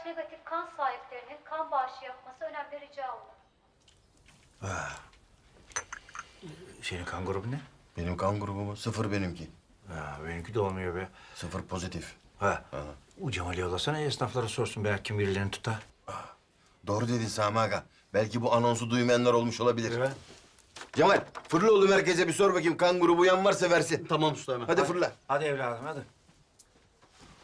RH negatif kan sahiplerinin kan bağışı yapması önemli rica olunur. Senin kan grubu ne? Benim kan grubumu sıfır benimki. Ha, benimki de olmuyor be. Sıfır pozitif. Ha. O Cemal'i yollasana esnaflara sorsun belki kim birilerini tutar. Doğru dedin Sami Aga. Belki bu anonsu duymayanlar olmuş olabilir. Evet. Cemal fırla oğlum herkese bir sor bakayım kan grubu yan varsa versin. Tamam usta hemen. Hadi fırla. Hadi evladım hadi.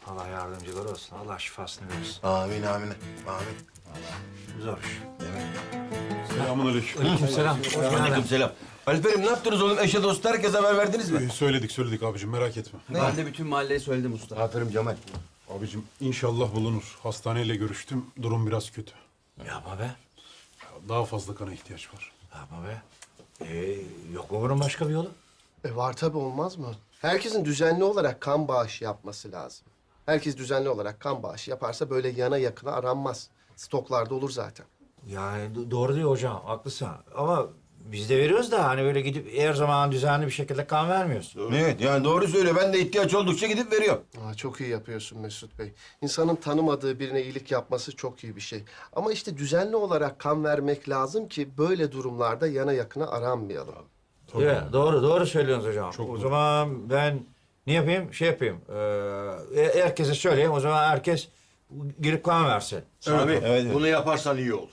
Allah yardımcıları olsun. Allah şifasını versin. Amin amin. Amin. Zor iş. Selamünaleyküm. Aleykümselam. Aleykümselam. Alper'im ne yaptınız oğlum? Eşe dost herkese haber verdiniz mi? Ee, söyledik söyledik abicim merak etme. Ben de bütün mahalleye söyledim usta. Aferin Cemal. Abicim inşallah bulunur. Hastaneyle görüştüm. Durum biraz kötü. Yapma be. Daha fazla kana ihtiyaç var. Yapma be. Ee, yok mu bunun başka bir yolu? E var tabii olmaz mı? Herkesin düzenli olarak kan bağışı yapması lazım. Herkes düzenli olarak kan bağışı yaparsa böyle yana yakına aranmaz. Stoklarda olur zaten. Yani do- doğru diyor hocam. Haklısın. Ama biz de veriyoruz da hani böyle gidip her zaman düzenli bir şekilde kan vermiyoruz. Evet yani doğru söylüyor. Ben de ihtiyaç oldukça gidip veriyorum. Aa, çok iyi yapıyorsun Mesut Bey. İnsanın tanımadığı birine iyilik yapması çok iyi bir şey. Ama işte düzenli olarak kan vermek lazım ki böyle durumlarda yana yakına aranmayalım. Evet, doğru, doğru söylüyorsunuz hocam. Çok o doğru. zaman ben ne yapayım? Şey yapayım. Ee, herkese söyleyeyim. O zaman herkes girip kan versin. Evet, evet. Bunu yaparsan iyi olur.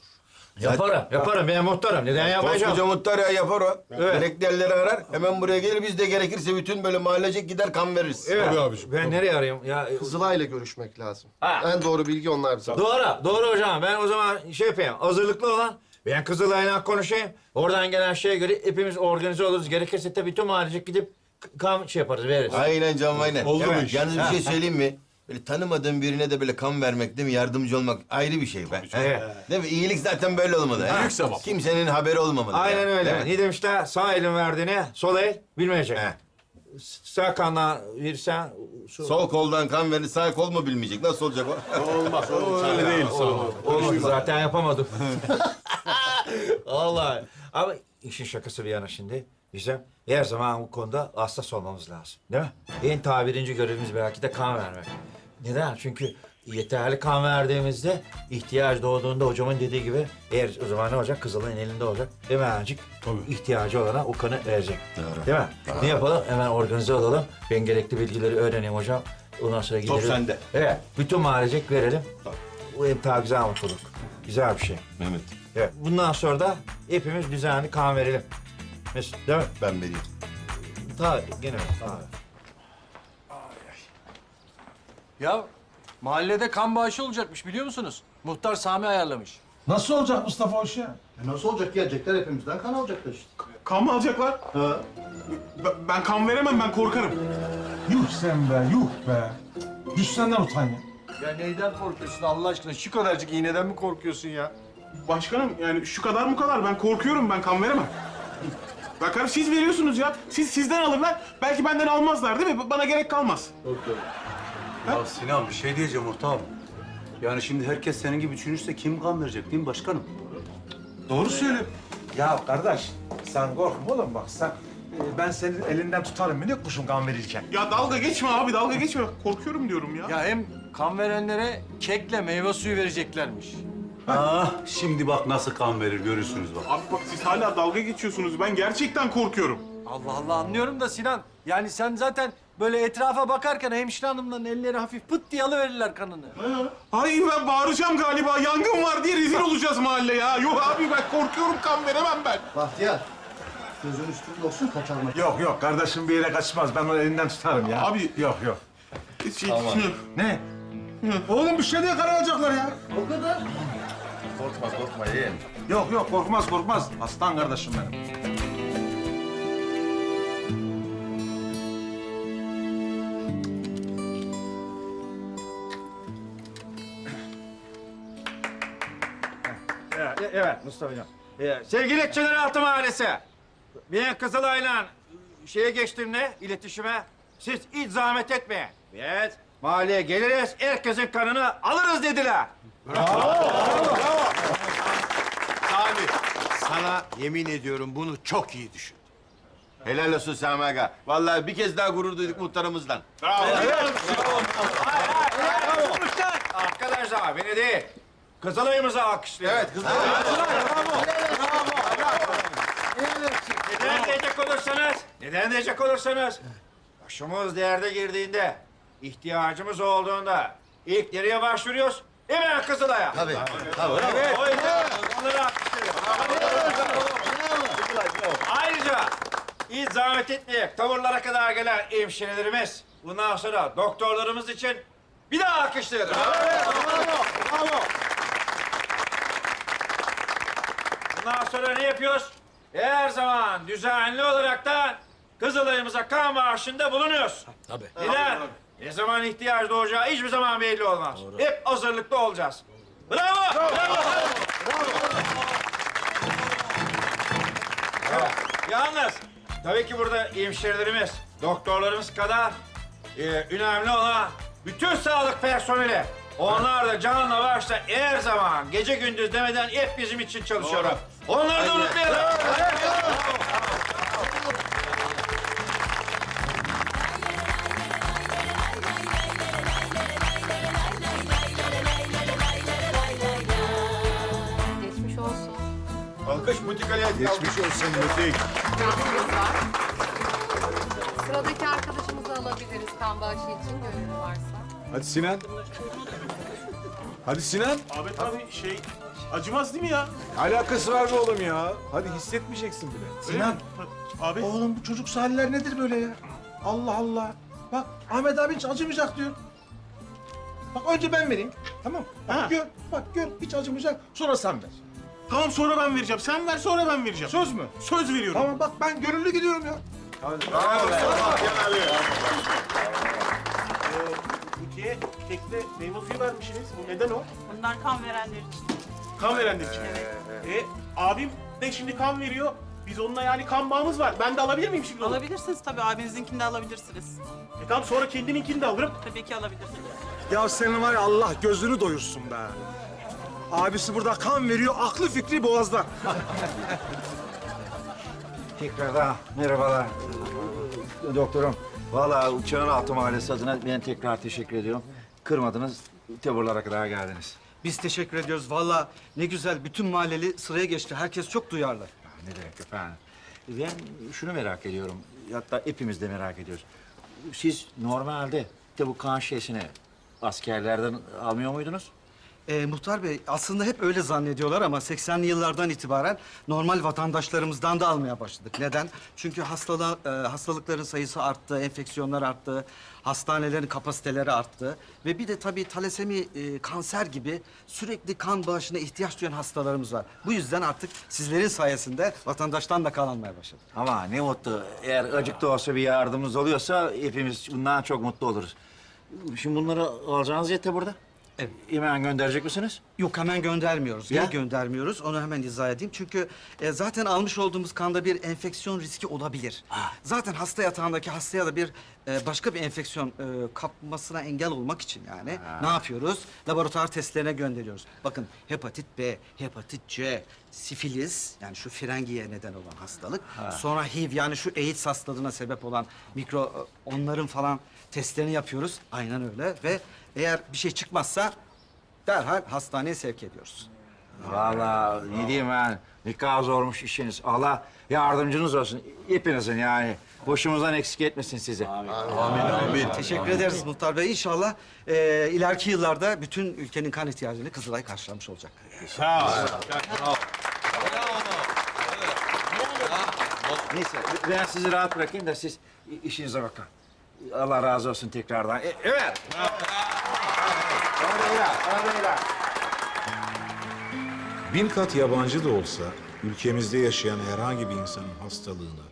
Yaparım, yaparım. Ben muhtarım. Neden yapmayacağım? Koskoca muhtar ya yapar o. Evet. Gerekli yerleri arar. Hemen buraya gelir. Biz de gerekirse bütün böyle mahallecek gider kan veririz. Evet. Tabii abiciğim, Ben nereye arayayım? Ya, e, Kızılay'la görüşmek lazım. Ha. En doğru bilgi onlar bize. doğru, doğru hocam. Ben o zaman şey yapayım. Hazırlıklı olan. Ben Kızılay'la konuşayım. Oradan gelen şeye göre hepimiz organize oluruz. Gerekirse tabii bütün mahallecek gidip kan şey yaparız, veririz. Aynen canım aynen. Oldu bu iş. Yalnız bir şey söyleyeyim mi? Böyle tanımadığın birine de böyle kan vermek değil mi? Yardımcı olmak ayrı bir şey be. Evet. Değil mi? İyilik zaten böyle olmalı. Büyük sevap. Kimsenin haberi olmamalı. Aynen yani. öyle. Değil mi? Ne demişler? Sağ elin verdiğini sol el bilmeyecek. He. Sağ kandan verirsen... sol- Sol koldan kan verir, sağ kol mu bilmeyecek? Nasıl olacak o? Olmaz oğlum. Öyle değil sağ ol. Olmadı zaten yapamadım. Vallahi. Ama işin şakası bir yana şimdi. Bizim her zaman bu konuda hassas olmamız lazım. Değil mi? En tabirinci görevimiz belki de kan vermek. Neden? Çünkü yeterli kan verdiğimizde ihtiyaç doğduğunda hocamın dediği gibi eğer o zaman ne olacak? Kızılay'ın elinde olacak. Hemencik Tabii. ihtiyacı olana o kanı verecek. Doğru. Değil mi? Ne yapalım? Hemen organize olalım. Ben gerekli bilgileri öğreneyim hocam. Ondan sonra gidelim. sende. Evet. Bütün mahallecek verelim. Bu en ta güzel mutluluk. Güzel bir şey. Mehmet, Evet. Bundan sonra da hepimiz düzenli kan verelim. Mesut değil mi? ben vereyim. Tabii. Gene? Tabii. Ya mahallede kan bağışı olacakmış biliyor musunuz? Muhtar Sami ayarlamış. Nasıl olacak Mustafa Hoş ya? E nasıl olacak? Gelecekler hepimizden kan alacaklar işte. Kan mı alacaklar? Ha. Ben, ben kan veremem ben korkarım. Yuh sen be, yuh be. Düşsenden utan ya. Ya neyden korkuyorsun Allah aşkına? Şu kadarcık iğneden mi korkuyorsun ya? Başkanım yani şu kadar bu kadar ben korkuyorum ben kan veremem. Bakarım siz veriyorsunuz ya. Siz sizden alırlar. Belki benden almazlar değil mi? Bana gerek kalmaz. Ya Sinan bir şey diyeceğim ortağım. Yani şimdi herkes senin gibi düşünürse kim kan verecek değil mi başkanım? Doğru söylüyor. Ya kardeş, sen korkma oğlum bak sen. e, Ben senin elinden tutarım minik kuşum kan verirken. Ya dalga geçme abi dalga geçme. Korkuyorum diyorum ya. Ya hem kan verenlere kekle meyve suyu vereceklermiş. Ah şimdi bak nasıl kan verir görürsünüz bak. Abi bak siz hala dalga geçiyorsunuz. Ben gerçekten korkuyorum. Allah Allah anlıyorum da Sinan. Yani sen zaten böyle etrafa bakarken hemşire hanımların elleri hafif pıt diye alıverirler kanını. Hayır ben bağıracağım galiba. Yangın var diye rezil olacağız mahalle ya. Yok abi ben korkuyorum kan veremem ben. Bahtiyar. Gözün üstünde olsun kaçalım. Yok yok kardeşim bir yere kaçmaz. Ben onu elinden tutarım ya. Abi- Yok yok. Şey, Ne? Oğlum bir şey diye karar alacaklar ya. O kadar. Korkma korkma yeğen. Yok yok korkmaz korkmaz. Aslan kardeşim benim. Evet, evet Mustafa Hocam. Evet. Sevgili Çınaraltı Mahallesi. Ben Kızılay'la şeye geçtiğimde iletişime siz hiç zahmet etmeyin. Evet. Mahalleye geliriz, herkesin kanını alırız dediler. Abi sana yemin ediyorum bunu çok iyi düşün. Helal olsun Sami Aga. Vallahi bir kez daha gurur duyduk muhtarımızdan. Arkadaşlar defa beni değil. Kızılay'ımızı alkışlayalım. Evet Kızılay. Neden diyecek olursanız, neden diyecek olursanız, başımız derde girdiğinde, ihtiyacımız olduğunda ilk nereye başvuruyoruz? Hemen Kızılay'a. Tabii. Tabii. Evet, o yüzden onları alkışlıyoruz. Ayrıca hiç zahmet etmeyerek tavırlara kadar gelen hemşirelerimiz, bundan sonra doktorlarımız için bir daha alkışlıyoruz. Bundan sonra ne yapıyoruz? Her zaman düzenli olaraktan Kızılay'ımıza kan bağışında bulunuyoruz. Tabii. Neden? Ne zaman ihtiyaç doğacağı hiçbir zaman belli olmaz. Hep hazırlıklı olacağız. Bravo! Bravo! Yalnız tabii ki burada hemşirelerimiz, doktorlarımız kadar e, önemli olan bütün sağlık personeli. Onlar da canla başla her zaman gece gündüz demeden hep bizim için çalışıyorlar. Onları da unutmayalım. Alkış Mutikali'ye geçmiş olsun var. Sıradaki arkadaşımızı alabiliriz kan bağışı için gönüllü varsa. Hadi Sinan. Hadi Sinan. Ahmet abi şey acımaz değil mi ya? Alakası var mı oğlum ya? Hadi hissetmeyeceksin bile. Mi? Abi Oğlum bu çocuk haller nedir böyle ya? Allah Allah. Bak Ahmet abi hiç acımayacak diyor. Bak önce ben vereyim. Tamam. Bak Ha. gör. Bak gör hiç acımayacak. Sonra sen ver. Tamam sonra ben vereceğim. Sen ver sonra ben vereceğim. Söz mü? Söz veriyorum. Tamam bak ben gönüllü gidiyorum ya. Butiye tekne meyve suyu vermişsiniz. Bu neden o? Bunlar kan verenler için. Kan verenler için. E, abim de şimdi kan veriyor. Biz onunla yani kan bağımız var. Ben de alabilir miyim şimdi onu? Alabilirsiniz tabii. Abinizinkini de alabilirsiniz. E tamam sonra kendiminkini de alırım. Tabii ki alabilirsiniz. Ya senin var ya Allah gözünü doyursun be. Abisi burada kan veriyor, aklı fikri boğazda. Tekrardan merhabalar. Doktorum, vallahi uçağın altı mahallesi adına ben tekrar teşekkür ediyorum. Kırmadınız, tavırlara kadar geldiniz. Biz teşekkür ediyoruz. Vallahi ne güzel bütün mahalleli sıraya geçti. Herkes çok duyarlı. Ne demek efendim? Ben şunu merak ediyorum, hatta hepimiz de merak ediyoruz. Siz normalde de bu kan şişesini askerlerden almıyor muydunuz? Ee, Muhtar Bey aslında hep öyle zannediyorlar ama 80'li yıllardan itibaren normal vatandaşlarımızdan da almaya başladık. Neden? Çünkü hastalığa, e, hastalıkların sayısı arttı, enfeksiyonlar arttı, hastanelerin kapasiteleri arttı. Ve bir de tabii talasemi, e, kanser gibi sürekli kan bağışına ihtiyaç duyan hastalarımız var. Bu yüzden artık sizlerin sayesinde vatandaştan da kan almaya başladık. Ama ne mutlu. Eğer acık olsa bir yardımımız oluyorsa hepimiz bundan çok mutlu oluruz. Şimdi bunları alacağınız yette burada. Evet. Hemen gönderecek misiniz? Yok hemen göndermiyoruz. Ya? Niye göndermiyoruz? Onu hemen izah edeyim. Çünkü e, zaten almış olduğumuz kanda bir enfeksiyon riski olabilir. Zaten hasta yatağındaki hastaya da bir e, başka bir enfeksiyon e, kapmasına engel olmak için yani ne yapıyoruz? Laboratuvar testlerine gönderiyoruz. Bakın hepatit B, hepatit C, sifilis yani şu frengiye neden olan hastalık. Sonra HIV yani şu AIDS hastalığına sebep olan mikro e, onların falan testlerini yapıyoruz. Aynen öyle ve eğer bir şey çıkmazsa derhal hastaneye sevk ediyoruz. Vallahi ne diyeyim ben, ne kadar zormuş işiniz. Allah yardımcınız olsun hepinizin yani. Boşumuzdan eksik etmesin sizi. Teşekkür ederiz Muhtar Bey. İnşallah e, ileriki yıllarda bütün ülkenin kan ihtiyacını Kızılay karşılamış olacak. Neyse ben sizi rahat bırakayım da siz işinize bakın. Allah razı olsun tekrardan. E, evet. Hadi beyler, hadi beyler. Bin kat yabancı da olsa ülkemizde yaşayan herhangi bir insanın hastalığını,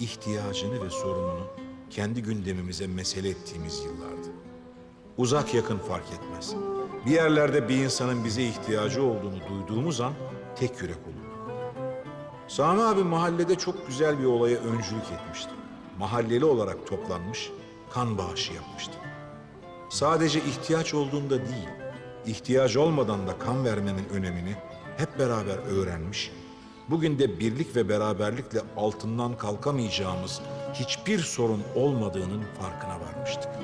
ihtiyacını ve sorununu kendi gündemimize mesele ettiğimiz yıllardı. Uzak yakın fark etmez. Bir yerlerde bir insanın bize ihtiyacı olduğunu duyduğumuz an tek yürek olurdu. Sami abi mahallede çok güzel bir olaya öncülük etmişti. Mahalleli olarak toplanmış, kan bağışı yapmıştı. Sadece ihtiyaç olduğunda değil, ihtiyaç olmadan da kan vermenin önemini hep beraber öğrenmiş, bugün de birlik ve beraberlikle altından kalkamayacağımız hiçbir sorun olmadığının farkına varmıştık.